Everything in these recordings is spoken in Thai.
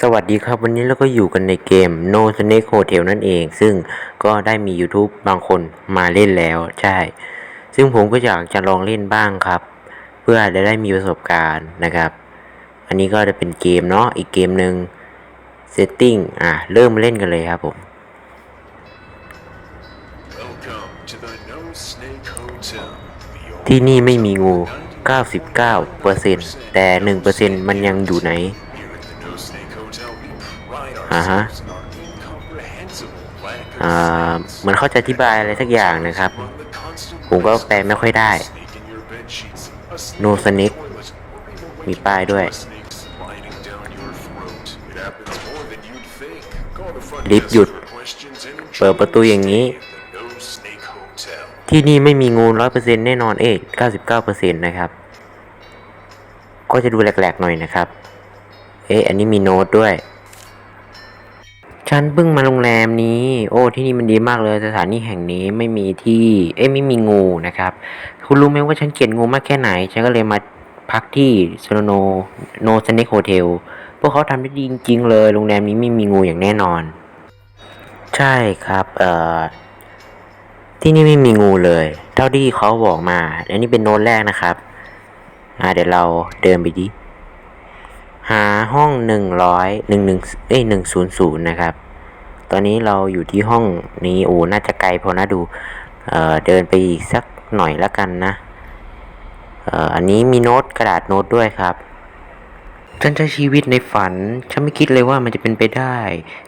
สวัสดีครับวันนี้เราก็อยู่กันในเกม No Snake Hotel นั่นเอง ซึ่งก็ได้มี YouTube บางคนมาเล่นแล้วใช่ ซึ่งผมก็อยากจะลองเล่นบ้างครับ เพื่อจะได้มีประสบการณ์นะครับ อันนี้ก็จะเป็นเกมเนาะอีกเกมหนึ่ง Setting อะ เริ่มเล่นกันเลยครับผม Welcome to the No Snake Hotel. The ที่นี่ไม่มีงู 99%แต่ 1%มันยังอยู่ไหน อ่าฮะอ่ามันเข้าใจอธิบายอะไรสักอย่างนะครับ ผมก็แปลไม่ค่อยได้ No Snake มีป้ายด้วย ลิฟต์หยุด เปิดประตูอย่างนี้ ที่นี่ไม่มีงูร้อยเปอร์เซ็นต์แน่นอนเอ๊ะเก้าสิบเก้าเปอร์เซ็นต์นะครับ ก็จะดูแหลกๆหน่อยนะครับ เอ๊ะอันนี้มีโน้ตด้วย ฉันเพิ่งมาโรงแรมนี้ โอ้ที่นี่มันดีมากเลยสถานีแห่งนี้ไม่มีที่ เอ๊ะไม่มีงูนะครับ คุณรู้ไหมว่าฉันเกลียดงูมากแค่ไหน ฉันก็เลยมาพักที่โซโนโนสเนกโฮเทลพวกเขาทำได้ดีจริงๆเลย โรงแรมนี้ไม่มีงูอย่างแน่นอน ใช่ครับเอ่อที่นี่ไม่มีงูเลย เท่าที่เขาบอกมา อันนี้เป็นโน้ตแรกนะครับ อ่าเดี๋ยวเราเดินไปดิ หาห้องหนึ่งร้อยหนึ่งหนึ่งเอ้ยหนึ่งศูนย์ศูนย์นะครับ ตอนนี้เราอยู่ที่ห้องนี้โอ้น่าจะไกลพอนะดู เอ่อเดินไปอีกสักหน่อยละกันนะ เอ่ออันนี้มีโน้ตกระดาษโน้ตด้วยครับฉันใช้ชีวิตในฝัน ฉันไม่คิดเลยว่ามันจะเป็นไปได้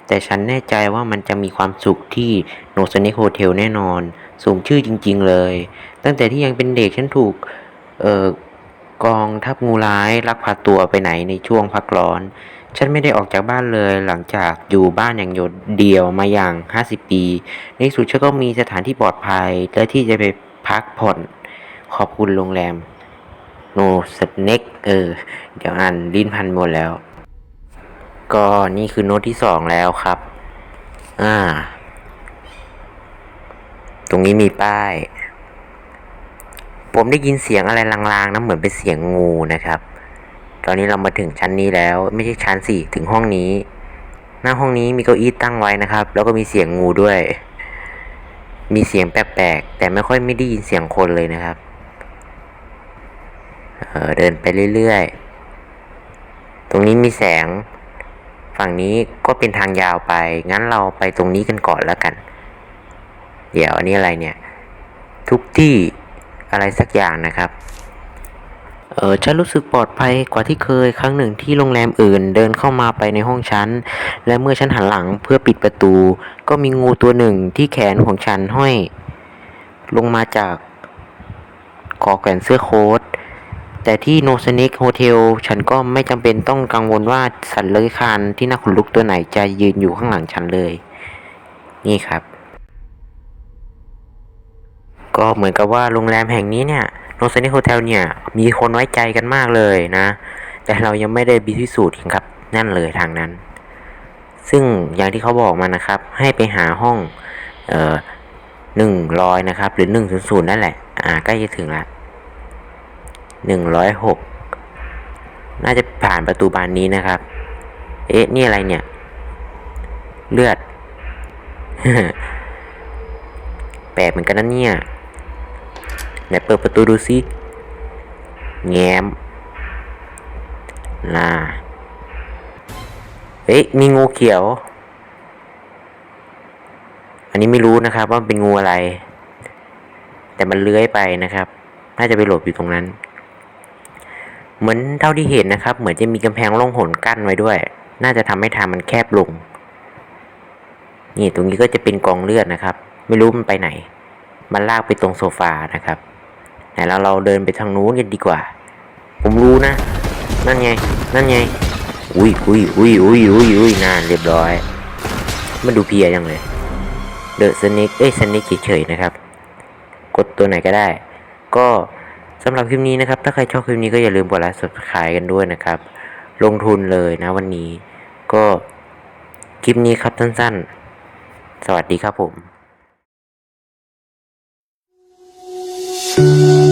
แต่ฉันแน่ใจว่ามันจะมีความสุขที่โนสเน k โฮเทลแน่นอน สูงชื่อจริง ๆ เลย ตั้งแต่ที่ยังเป็นเด็กฉันถูก เอ่อ กองทัพงูร้ายลักพาตัวไปไหนในช่วงพักร้อน ฉันไม่ได้ออกจากบ้านเลยหลังจากอยู่บ้านอย่างโดดเดี่ยวมาอย่าง 50 ปี ในสุดฉันก็มีสถานที่ปลอดภัยและที่จะไปพักผ่อนขอบคุณโรงแรมโนสเน็กเออ เดี๋ยวอ่านลิ้นพันหมดแล้ว ก็นี่คือโน้ตที่สองแล้วครับ อ่า ตรงนี้มีป้าย ผมได้ยินเสียงอะไรลางๆนะเหมือนเป็นเสียงงูนะครับ ตอนนี้เรามาถึงชั้นนี้แล้ว ไม่ใช่ชั้นสี่ถึงห้องนี้ หน้าห้องนี้มีเก้าอี้ตั้งไว้นะครับ แล้วก็มีเสียงงูด้วย มีเสียงแปลกๆแต่ไม่ค่อยไม่ได้ยินเสียงคนเลยนะครับเออเดินไปเรื่อยๆ ตรงนี้มีแสง ฝั่งนี้ก็เป็นทางยาวไป งั้นเราไปตรงนี้กันก่อนแล้วกัน เดี๋ยวอันนี้อะไรเนี่ย ทุกที่ อะไรสักอย่างนะครับ เออฉันรู้สึกปลอดภัยกว่าที่เคยครั้งหนึ่งที่โรงแรมอื่นเดินเข้ามาไปในห้องฉัน และเมื่อฉันหันหลังเพื่อปิดประตู ก็มีงูตัวหนึ่งที่แขนของฉันห้อย ลงมาจากคอแขวนเสื้อโค้ทแต่ที่ No Snake Hotel ฉันก็ไม่จำเป็นต้องกังวลว่าสัตว์เลื้อยคลานที่น่าขนลุกตัวไหนจะยืนอยู่ข้างหลังฉันเลย นี่ครับ ก็เหมือนกับว่าโรงแรมแห่งนี้เนี่ย No Snake Hotel เนี่ย มีคนไว้ใจกันมากเลยนะ แต่เรายังไม่ได้พิสูจน์ครับ นั่นเลยทางนั้น ซึ่งอย่างที่เขาบอกมานะครับ ให้ไปหาห้องเอ่อหนึ่งร้อยนะครับ หรือหนึ่งศูนย์ศูนย์นั่นแหละ อ่าใกล้จะถึงละหนึ่งร้อยหกน่าจะผ่านประตูบานนี้นะครับ เอ๊ะ นี่อะไรเนี่ย เลือด แปลกเหมือนกันนะเนี่ย ไหนเปิดประตูดูสิแง้มน่าเอ๊ะมีงูเขียว อันนี้ไม่รู้นะครับว่าเป็นงูอะไร แต่มันเลื้อยไปนะครับ น่าจะไปหลบอยู่ตรงนั้น เหมือนเท่าที่เห็นนะครับ เหมือนจะมีกำแพงล่องหนกั้นไว้ด้วย น่าจะทำให้ทางมันแคบลง นี่ตรงนี้ก็จะเป็นกองเลือดนะครับ ไม่รู้มันไปไหน มันลากไปตรงโซฟานะครับ ไหนแล้วเราเดินไปทางนู้นกันดีกว่า ผมรู้นะ นั่นไง นั่นไง อุ้ยอุ้ยอุ้ยอุ้ยอุ้ยอุ้ยนานเรียบร้อยมันดูเพียจังเลยเดอะสน็กเอ้ยสน็กเฉยๆนะครับ กดตัวไหนก็ได้ ก็สำหรับคลิปนี้นะครับ ถ้าใครชอบคลิปนี้ก็อย่าลืมกดไลค์ subscribe กันด้วยนะครับ ลงทุนเลยนะวันนี้ ก็คลิปนี้ครับสั้นๆ สวัสดีครับผม Thank